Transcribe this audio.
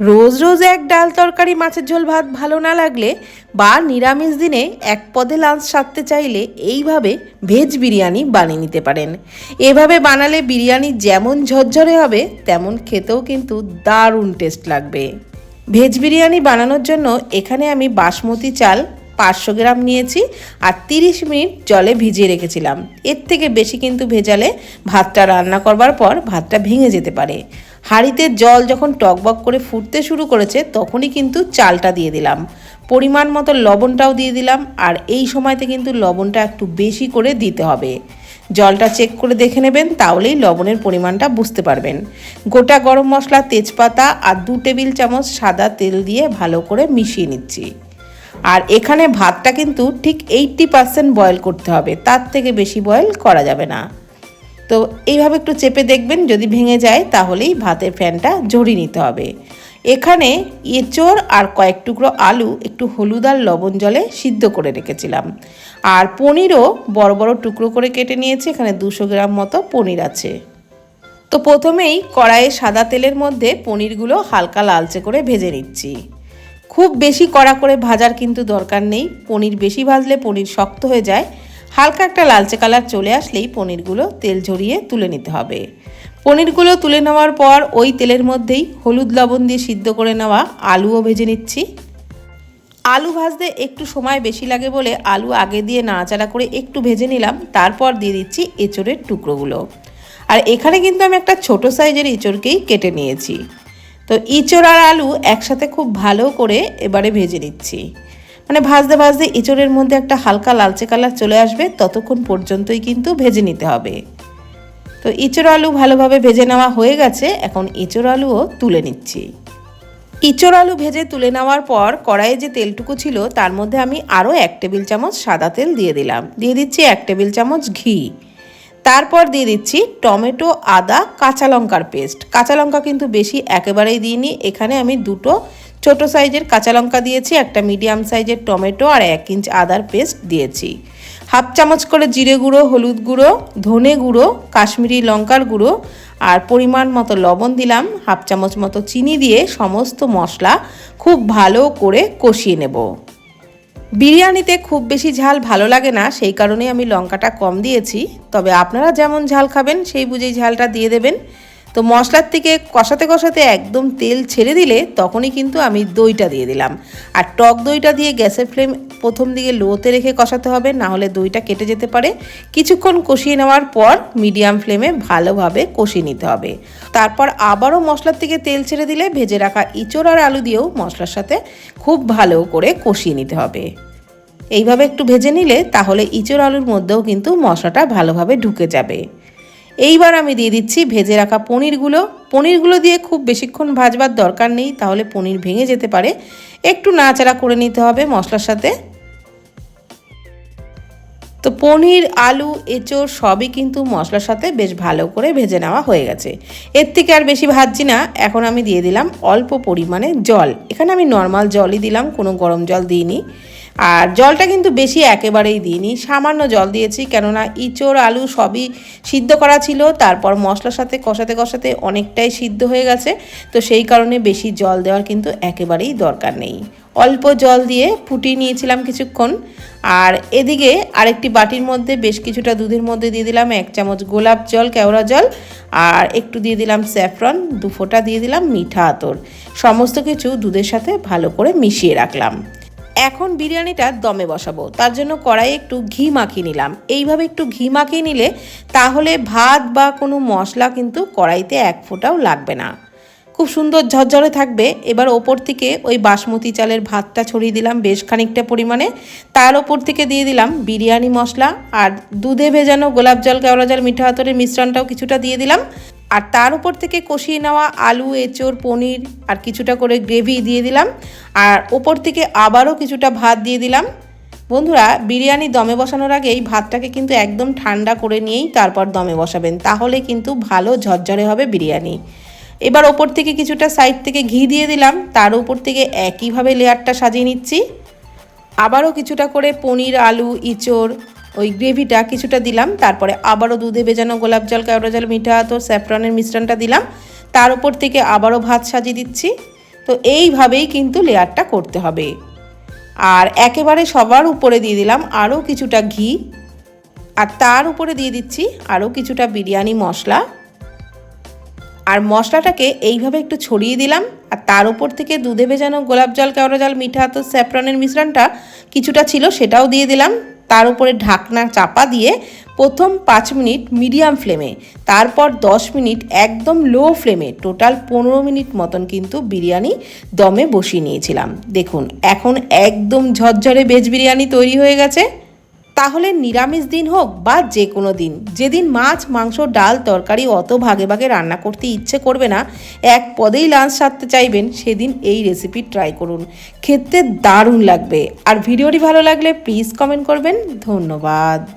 রোজ রোজ এক ডাল তরকারি, মাছের ঝোল, ভাত ভালো না লাগলে বা নিরামিষ দিনে এক পদে লাঞ্চ সারতে চাইলে এইভাবে ভেজ বিরিয়ানি বানিয়ে নিতে পারেন। এভাবে বানালে বিরিয়ানি যেমন ঝরঝরে হবে, তেমন খেতেও কিন্তু দারুণ টেস্ট লাগবে। ভেজ বিরিয়ানি বানানোর জন্য এখানে আমি বাসমতি চাল পাঁচশো গ্রাম নিয়েছি আর তিরিশ মিনিট জলে ভিজিয়ে রেখেছিলাম। এর থেকে বেশি কিন্তু ভেজালে ভাতটা রান্না করবার পর ভাতটা ভেঙে যেতে পারে। হাঁড়িতে জল যখন টকবক করে ফুটতে শুরু করেছে, তখনই কিন্তু চালটা দিয়ে দিলাম। পরিমাণ মতো লবণটাও দিয়ে দিলাম, আর এই সময়তে কিন্তু লবণটা একটু বেশি করে দিতে হবে। জলটা চেক করে দেখে নেবেন, তাহলেই লবণের পরিমাণটা বুঝতে পারবেন। গোটা গরম মশলা, তেজপাতা আর দু টেবিল চামচ সাদা তেল দিয়ে ভালো করে মিশিয়ে নিচ্ছি। আর এখানে ভাতটা কিন্তু ঠিক এইট্টি পার্সেন্ট বয়েল করতে হবে, তার থেকে বেশি বয়েল করা যাবে না। তো এইভাবে একটু চেপে দেখবেন, যদি ভেঙে যায় তাহলেই ভাতের ফ্যানটা জড়িয়ে নিতে হবে। এখানে এঁচড় আর কয়েক টুকরো আলু, একটু হলুদ আর লবণ জলে সিদ্ধ করে রেখেছিলাম। আর পনিরও বড় বড় টুকরো করে কেটে নিয়েছি, এখানে দুশো গ্রাম মতো পনির আছে। তো প্রথমেই কড়াইয়ে সাদা তেলের মধ্যে পনিরগুলো হালকা লালচে করে ভেজে নিচ্ছি। খুব বেশি কড়া করে ভাজার কিন্তু দরকার নেই, পনির বেশি ভাজলে পনির শক্ত হয়ে যায় হালকা একটা লালচে কালার চলে আসলেই পনিরগুলো তেল ঝরিয়ে তুলে নিতে হবে। পনিরগুলো তুলে নেওয়ার পর ওই তেলের মধ্যেই হলুদ লবণ দিয়ে সিদ্ধ করে নেওয়া আলুও ভেজে নিচ্ছি। আলু ভাজতে একটু সময় বেশি লাগে বলে আলু আগে দিয়ে নাড়াচাড়া করে একটু ভেজে নিলাম, তারপর দিয়ে দিচ্ছি এঁচড়ের টুকরোগুলো। আর এখানে কিন্তু আমি একটা ছোট সাইজের এঁচড়কেই কেটে নিয়েছি। তো ইঁচড় আর আলু একসাথে খুব ভালো করে এবারে ভেজে নিচ্ছি। মানে ভাজতে ভাজতে এঁচড়ের মধ্যে একটা হালকা লালচে কালার চলে আসবে, ততক্ষণ পর্যন্তই কিন্তু ভেজে নিতে হবে। তো এঁচড় আলু ভালোভাবে ভেজে নেওয়া হয়ে গেছে, এখন এঁচড় আলুও তুলে নিচ্ছি। ইঁচড় আলু ভেজে তুলে নেওয়ার পর কড়াইয়ে যে তেলটুকু ছিল, তার মধ্যে আমি আরও এক টেবিল চামচ সাদা তেল দিয়ে দিলাম। দিয়ে দিচ্ছি এক টেবিল চামচ ঘি। তারপর দিয়ে দিচ্ছি টমেটো, আদা, কাঁচা লঙ্কার পেস্ট। কাঁচা লঙ্কা কিন্তু বেশি একেবারেই দিইনি। এখানে আমি দুটো ছোট সাইজের কাঁচা লঙ্কা দিয়েছি, একটা মিডিয়াম সাইজের টমেটো আর এক ইঞ্চ আদার পেস্ট দিয়েছি। হাফ চামচ করে জিরে গুঁড়ো, হলুদ গুঁড়ো, ধনে গুঁড়ো, কাশ্মীরি লঙ্কার গুঁড়ো আর পরিমাণ মতো লবণ দিলাম। হাফ চামচ মতো চিনি দিয়ে সমস্ত মশলা খুব ভালো করে কষিয়ে নেব। বিরিয়ানিতে খুব বেশি ঝাল ভালো লাগে না, সেই কারণে আমি লঙ্কাটা কম দিয়েছি। তবে আপনারা যেমন ঝাল খাবেন, সেই বুঝেই ঝালটা দিয়ে দেবেন। তো মশলার থেকে কষাতে কষাতে একদম তেল ছেড়ে দিলে তখনই কিন্তু আমি দইটা দিয়ে দিলাম। আর টক দইটা দিয়ে গ্যাসের ফ্লেম প্রথম দিকে লোতে রেখে কষাতে হবে, না হলে দইটা কেটে যেতে পারে। কিছুক্ষণ কষিয়ে নেওয়ার পর মিডিয়াম ফ্লেমে ভালোভাবে কষিয়ে নিতে হবে। তারপর আবারও মশলার থেকে তেল ছেড়ে দিলে ভেজে রাখা ইঁচড় আর আলু দিয়েও মশলার সাথে খুব ভালো করে কষিয়ে নিতে হবে। এইভাবে একটু ভেজে নিলে তাহলে ইঁচড় আলুর মধ্যেও কিন্তু মশলাটা ভালোভাবে ঢুকে যাবে। এইবার আমি দিয়ে দিচ্ছি ভেজে রাখা পনিরগুলো। পনিরগুলো দিয়ে খুব বেশিক্ষণ ভাজবার দরকার নেই, তাহলে পনির ভেঙে যেতে পারে। একটু নাড়াচাড়া করে নিতে হবে মশলার সাথে। তো পনির, আলু, এঁচড় সবই কিন্তু মশলার সাথে বেশ ভালো করে ভেজে নেওয়া হয়ে গেছে। এর থেকে আর বেশি ভাজছি না, এখন আমি দিয়ে দিলাম অল্প পরিমাণে জল। এখানে আমি নর্মাল জলই দিলাম, কোনো গরম জল দিইনি। আর জলটা কিন্তু বেশি একেবারেই দিইনি। সামান্য জল দিয়েছি, কেননা ইঁচড়, আলু সবই সিদ্ধ করা ছিল। তারপর মশলার সাথে কষাতে কষাতে অনেকটাই সিদ্ধ হয়ে গেছে। তো সেই কারণে বেশি জল দেওয়ার কিন্তু একেবারেই দরকার নেই। অল্প জল দিয়ে ফুটিয়ে নিয়েছিলাম কিছুক্ষণ। আর এদিকে আরেকটি বাটির মধ্যে বেশ কিছুটা দুধের মধ্যে দিয়ে দিলাম এক চামচ গোলাপ জল, কেওড়া জল, আর একটু দিয়ে দিলাম স্যাফরন, দু ফোঁটা দিয়ে দিলাম মিঠা আতর। সমস্ত কিছু দুধের সাথে ভালো করে মিশিয়ে রাখলাম। এখন বিরিয়ানিটা দমে বসাবো। তার জন্য কড়াইয়ে একটু ঘি মাখিয়ে নিলাম। এইভাবে একটু ঘি মাখিয়ে নিলে তাহলে ভাত বা কোনো মশলা কিন্তু কড়াইতে এক ফোঁটাও লাগবে না। খুব সুন্দর ঝরঝরে থাকবে। এবার ওপর থেকে ওই বাসমতি চালের ভাতটা ছড়িয়ে দিলাম বেশ খানিকটা পরিমাণে। তার ওপর থেকে দিয়ে দিলাম বিরিয়ানি মশলা। আর দুধে ভেজানো গোলাপ জল, কেওড়া জল, মিঠা হাতরের মিশ্রণটাও কিছুটা দিয়ে দিলাম। আর তার উপর থেকে কষিয়ে নেওয়া আলু, এঁচড়, পনির আর কিছুটা করে গ্রেভি দিয়ে দিলাম। আর ওপর থেকে আবারও কিছুটা ভাত দিয়ে দিলাম। বন্ধুরা, বিরিয়ানি দমে বসানোর আগে এই ভাতটাকে কিন্তু একদম ঠান্ডা করে নিয়েই তারপর দমে বসাবেন। তাহলে কিন্তু ভালো ঝরঝরে হবে বিরিয়ানি। এবার ওপর থেকে কিছুটা সাইড থেকে ঘি দিয়ে দিলাম। তার উপর থেকে একইভাবে লেয়ারটা সাজিয়ে নিচ্ছি। আবারও কিছুটা করে পনির, আলু ইঁচড় ওই গ্রেভিটা কিছুটা দিলাম, তারপরে আবারও দুধে ভেজানো গোলাপ জল কেওড়া জল, মিঠা তো স্যাফরনের মিশ্রণটা দিলাম। তার উপর থেকে আবারও ভাত সাজিয়ে দিচ্ছি। তো এইভাবেই কিন্তু লেয়ারটা করতে হবে। আর একেবারে সবার উপরে দিয়ে দিলাম আরও কিছুটা ঘি। আর তার উপরে দিয়ে দিচ্ছি আরও কিছুটা বিরিয়ানি মশলা। আর মশলাটাকে এইভাবে একটু ছড়িয়ে দিলাম। আর তার উপর থেকে দুধে ভেজানো গোলাপ জল কেওড়া জল, মিঠা তো স্যাফরনের মিশ্রণটা কিছুটা ছিল সেটাও দিয়ে দিলাম। তার উপরে ঢাকনা চাপা দিয়ে প্রথম পাঁচ মিনিট মিডিয়াম ফ্লেমে, তারপর দশ মিনিট একদম লো ফ্লেমে টোটাল পনেরো মিনিট মতন কিন্তু বিরিয়ানি দমে বসিয়ে নিয়েছিলাম। দেখুন, এখন একদম ঝরঝরে ভেজ বিরিয়ানি তৈরি হয়ে গেছে। তাহলে নিরামিষ দিন হোক বা যে কোনো দিন। যেদিন মাছ, মাংস, ডাল, তরকারি অত ভাগে ভাগে রান্না করতে ইচ্ছে করবে না, এক পদেই লাঞ্চ সারতে চাইবেন, সেদিন এই রেসিপি ট্রাই করুন। খেতে দারুণ লাগবে। আর ভিডিওটি ভালো লাগলে প্লিজ কমেন্ট করবেন। ধন্যবাদ।